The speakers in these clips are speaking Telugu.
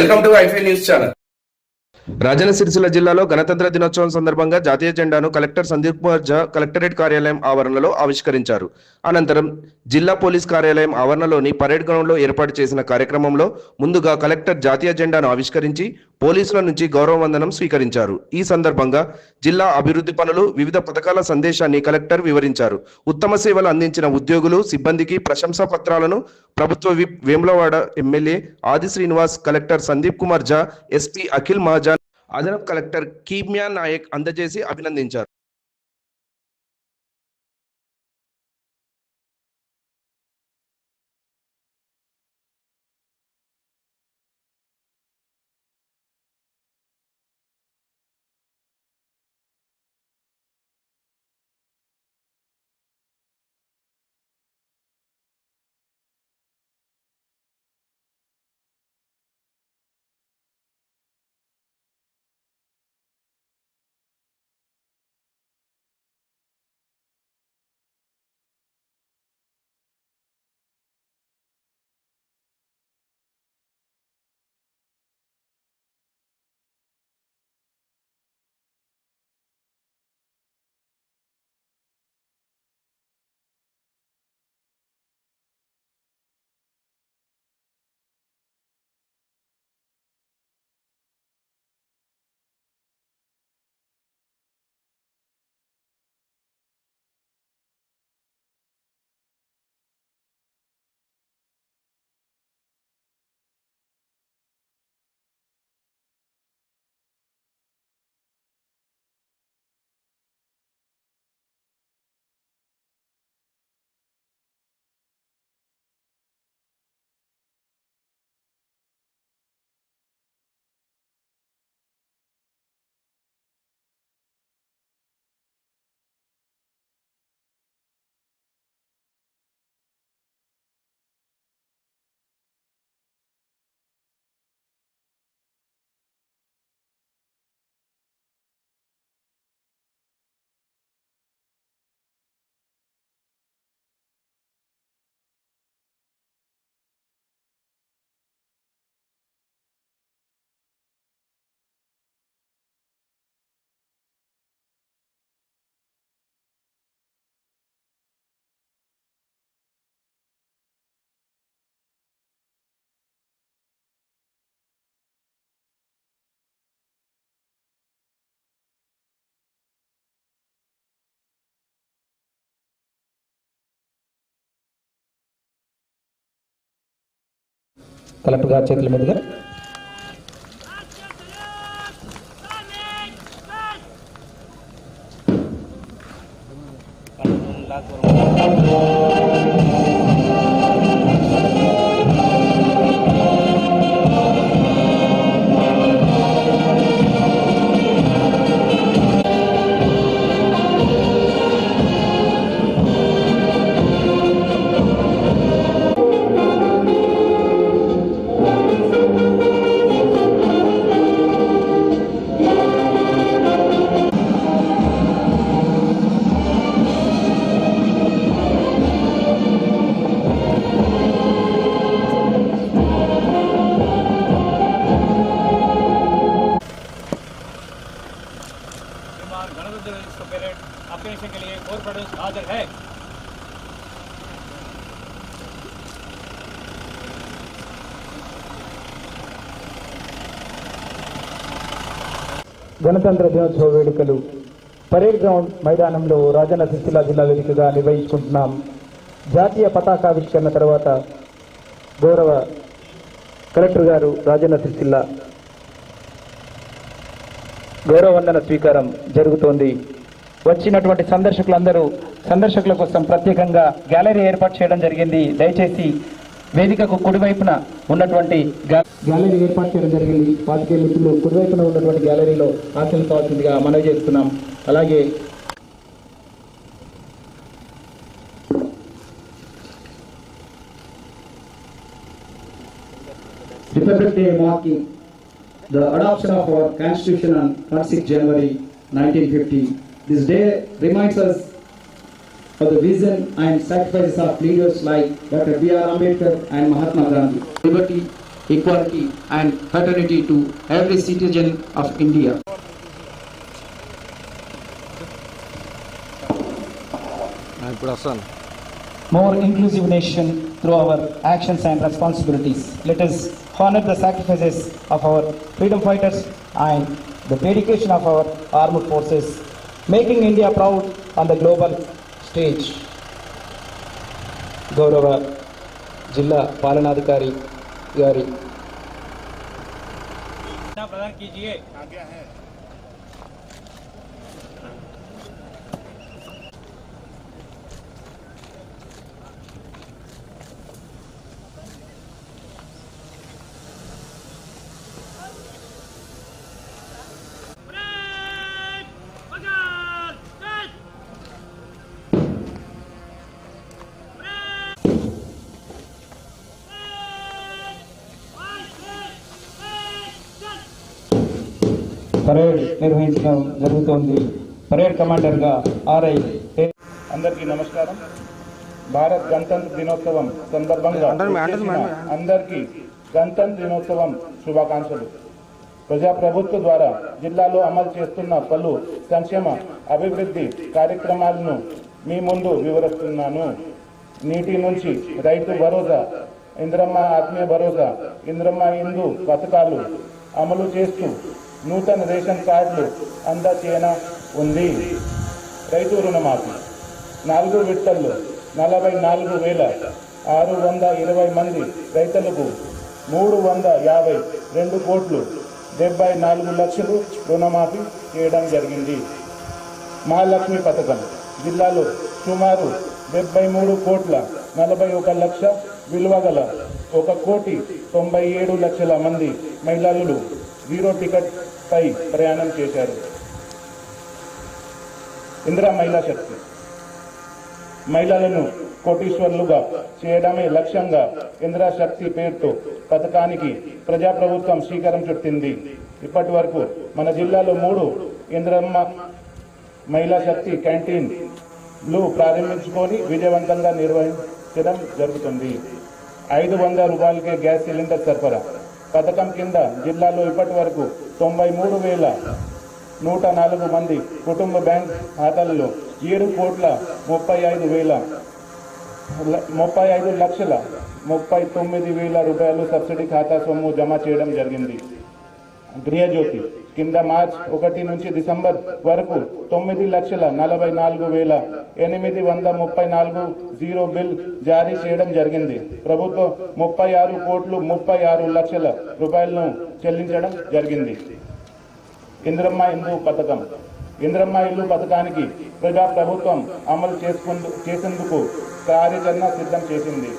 వెల్కమ్ టు ఐఫీ న్యూస్ ఛానల్. రాజన్న సిరిసిల్ల జిల్లాలో గణతంత్ర దినోత్సవం సందర్భంగా జాతీయ జెండాను కలెక్టర్ సందీప్ కుమార్ కలెక్టరేట్ కార్యాలయం ఆవరణలో ఆవిష్కరించారు. అనంతరం జిల్లా పోలీస్ కార్యాలయం ఆవరణలోని పరేడ్ గ్రౌండ్లో ఏర్పాటు చేసిన కార్యక్రమంలో ముందుగా కలెక్టర్ జాతీయ జెండాను ఆవిష్కరించి పోలీసుల నుంచి గౌరవ వందనం స్వీకరించారు. ఈ సందర్భంగా జిల్లా అభివృద్ధి పనులు వివిధ పథకాల సందేశాన్ని కలెక్టర్ వివరించారు. ఉత్తమ సేవలు అందించిన ఉద్యోగులు సిబ్బందికి ప్రశంసా పత్రాలను ప్రభుత్వ విప్ వేములవాడ ఎమ్మెల్యే ఆది శ్రీనివాస్ కలెక్టర్ సందీప్ కుమార్ జా ఎస్పీ అఖిల్ మహాజన్ అదనపు కలెక్టర్ కీమ్యా నాయక్ అందజేసి అభినందించారు. కలెక్టర్ గారి చేతుల మీదుగా గణతంత్ర దినోత్సవ వేడుకలు పరేడ్ గ్రౌండ్ మైదానంలో రాజన్న సిరిసిల్ల జిల్లా వేదికగా నిర్వహించుకుంటున్నాం. జాతీయ పతాకావిష్కరణ తర్వాత గౌరవ కలెక్టర్ గారు రాజన్న సిరిసిల్ల గౌరవ వందన స్వీకారం జరుగుతోంది. వచ్చినటువంటి సందర్శకులందరూ సందర్శకుల కోసం ప్రత్యేకంగా గ్యాలరీ ఏర్పాటు చేయడం జరిగింది. దయచేసి వేదికకు కుడివైపున ఉన్నటువంటి గ్యాలరీ ఏర్పాటు చేయడం జరిగింది పాతికే మిత్రులు కుడివైపున ఉన్నటువంటి గ్యాలరీలో ఆశలు కావాల్సిందిగా మనవి చేస్తున్నాం అలాగే Republic Day marking the adoption of our Constitution on 26 January 1950. This day reminds us for the vision and sacrifices of leaders like Dr. B.R. Ambedkar and Mahatma Gandhi. Liberty, equality and fraternity to every citizen of India. More inclusive nation through our actions and responsibilities. Let us honor the sacrifices of our freedom fighters and the dedication of our armed forces, making India proud on the global stage. గౌరవ జిల్లా పాలనాధికారి గారి प्रदान कीजिए పరేడ్ నిర్వహించడం జరుగుతోంది. పరేడ్ కమాండర్గా ఆర్ఐ అందరికీ నమస్కారం. భారత్ గణతంత్ర దినోత్సవం సందర్భంగా అందరికీ గణతంత్ర దినోత్సవం శుభాకాంక్షలు. ప్రజాప్రభుత్వ ద్వారా జిల్లాలో అమలు చేస్తున్న పలు సంక్షేమ అభివృద్ధి కార్యక్రమాలను మీ ముందు వివరిస్తున్నాను. నీటి నుంచి రైతు భరోసా ఇంద్రమ్మ ఆత్మీయ భరోసా ఇంద్రమ్మ హిందూ పథకాలు అమలు చేస్తూ నూతన రేషన్ కార్డులు అందచేయన ఉంది. రైతు రుణమాఫీ. నాలుగు విడతల్లో నలభై నాలుగు వేల ఆరు వంద ఇరవై మంది రైతులకు మూడు వంద యాభై రెండు కోట్లు డెబ్బై నాలుగు లక్షలు రుణమాఫీ చేయడం జరిగింది. మహాలక్ష్మి పథకం జిల్లాలో సుమారు డెబ్బై మూడు కోట్ల నలభై ఒక లక్ష విలువ గల ఒక కోటి తొంభై ఏడు లక్షల మంది మహిళలు జీరో టికెట్ పై ప్రయాణం చేశారు. ఇందిరా మహిళా శక్తి. మహిళలను కోటీశ్వర్లుగా చేయడమే లక్ష్యంగా ఇందిరా శక్తి పేరుతో పథకానికి ప్రజాప్రభుత్వం శ్రీకారం చుట్టింది. ఇప్పటి వరకు మన జిల్లాలో మూడు ఇందిరమ్మ మహిళా శక్తి క్యాంటీన్లు ప్రారంభించుకొని విజయవంతంగా నిర్వహించడం జరుగుతుంది. ఐదు వందల రూపాయలకే గ్యాస్ సిలిండర్ సరఫరా. పథకం కింద జిల్లాలో ఇప్పటి వరకు తొంభై మూడు వేల నూట నాలుగు మంది కుటుంబ బ్యాంక్ ఖాతాల్లో ఏడు కోట్ల ముప్పై ఐదు వేల ముప్పై ఐదు లక్షల ముప్పై తొమ్మిది వేల రూపాయలు సబ్సిడీ ఖాతా సొమ్ము జమ చేయడం జరిగింది. గృహజ్యోతి కింద మార్చ్ ఒకటి నుంచి డిసెంబర్ వరకు తొమ్మిది లక్షల నలభై నాలుగు వేల ఎనిమిది వంద ముప్పై నాలుగు జీరో బిల్ జారీ చేయడం జరిగింది. ప్రభుత్వం ముప్పై ఆరు కోట్లు ముప్పై ఆరు లక్షల రూపాయలను చెల్లించడం జరిగింది. ఇంద్రమ్మ ఇల్లు పథకం. ఇంద్రమ్మ ఇల్లు పథకానికి ప్రజా ప్రభుత్వం అమలు చేసుకుందు చేసేందుకు కార్యాచరణ సిద్ధం చేసింది.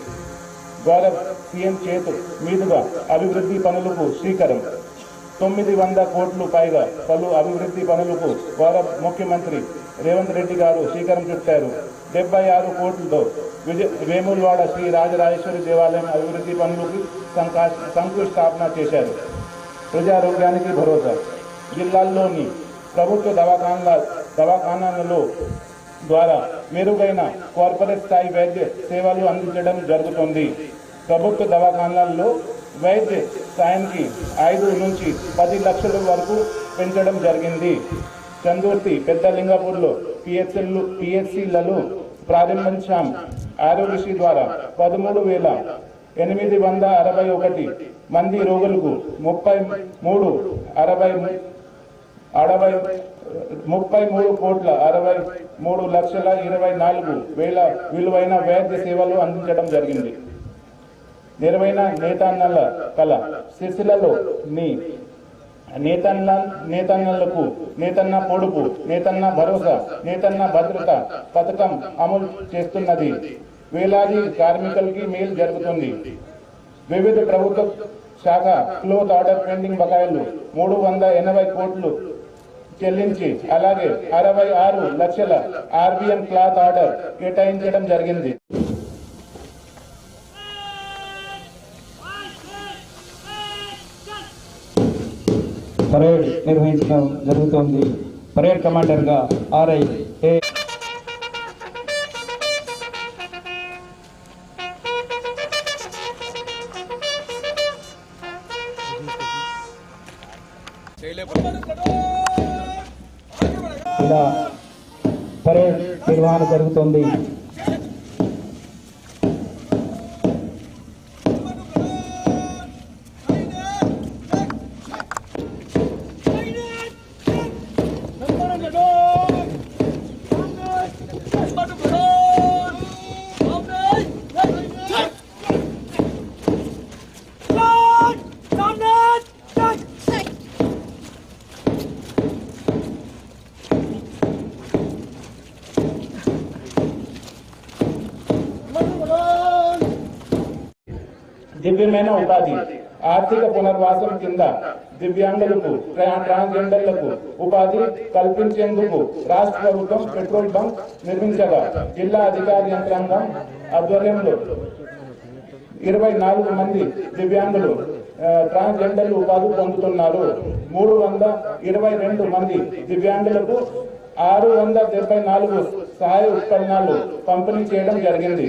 గౌరవ్ సీఎం చేతు మీదుగా అభివృద్ధి పనులకు శ్రీకరం. తొమ్మిది వంద కోట్లు పైగా పలు అభివృద్ధి పనులకు గౌరవ ముఖ్యమంత్రి రేవంత్ రెడ్డి గారు శ్రీకారం చుట్టారు. డెబ్బై ఆరు కోట్లతో విజయ వేములవాడ శ్రీ రాజరాజేశ్వరి దేవాలయం అభివృద్ధి పనులకు సంకా శంకుస్థాపన చేశారు. ప్రజారోగ్యానికి భరోసా. జిల్లాల్లోని ప్రభుత్వ దవాఖానాల దవాఖానాలలో ద్వారా మెరుగైన కార్పొరేట్ స్థాయి వైద్య సేవలు అందించడం జరుగుతుంది. ప్రభుత్వ దవాఖానాల్లో వైద్య సాయానికి ఐదు నుంచి పది లక్షల వరకు పెంచడం జరిగింది. చందుర్తి పెద్ద లింగాపూర్లో పిహెచ్ఎల్ పిహెచ్సిలలో ప్రారంభించాం. ఆరోగ్యశ్రీ ద్వారా పదమూడు వేల ఎనిమిది వంద అరవై ఒకటి మంది రోగులకు ముప్పై మూడు అరవై అరవై ముప్పై మూడు కోట్ల అరవై మూడు లక్షల ఇరవై నాలుగు వేల విలువైన వైద్య సేవలు అందించడం జరిగింది. నిర్వైన నేతన్నల కల సిరిసిల్లలో నీ నేతన్న నేతన్నలకు నేతన్న పొడుపు నేతన్న భరోసా నేతన్న భద్రత పథకం అమలు చేస్తున్నది. వేలాది కార్మికులకి మేలు జరుగుతుంది. వివిధ ప్రభుత్వ శాఖ క్లోత్ ఆర్డర్ పెండింగ్ బకాయిలు మూడు వంద ఎనభై కోట్లు చెల్లించి అలాగే అరవై ఆరు లక్షల ఆర్బిఎన్ క్లాత్ ఆర్డర్ కేటాయించడం జరిగింది. పరేడ్ నిర్వహించడం జరుగుతోంది. పరేడ్ కమాండర్గా ఆర్ఐ ఇలా పరేడ్ నిర్వహణ జరుగుతోంది. దివ్యమైన ఉపాధి ఆర్థిక పునర్వాసం కింద దివ్యాంగులకు ట్రాన్స్జెండర్లకు ఉపాధి కల్పించేందుకు రాష్ట్ర ప్రభుత్వం పెట్రోల్ బంక్ నిర్మించగా జిల్లా అధికార యంత్రాంగం ఆధ్వర్యంలో ఇరవై నాలుగు మంది దివ్యాంగులు ట్రాన్స్జెండర్లు ఉపాధి పొందుతున్నారు. మూడు వంద ఇరవై రెండు మంది దివ్యాంగులకు ఆరు వంద డెబ్బై నాలుగు సహాయ ఉత్పన్నాలు పంపిణీ చేయడం జరిగింది.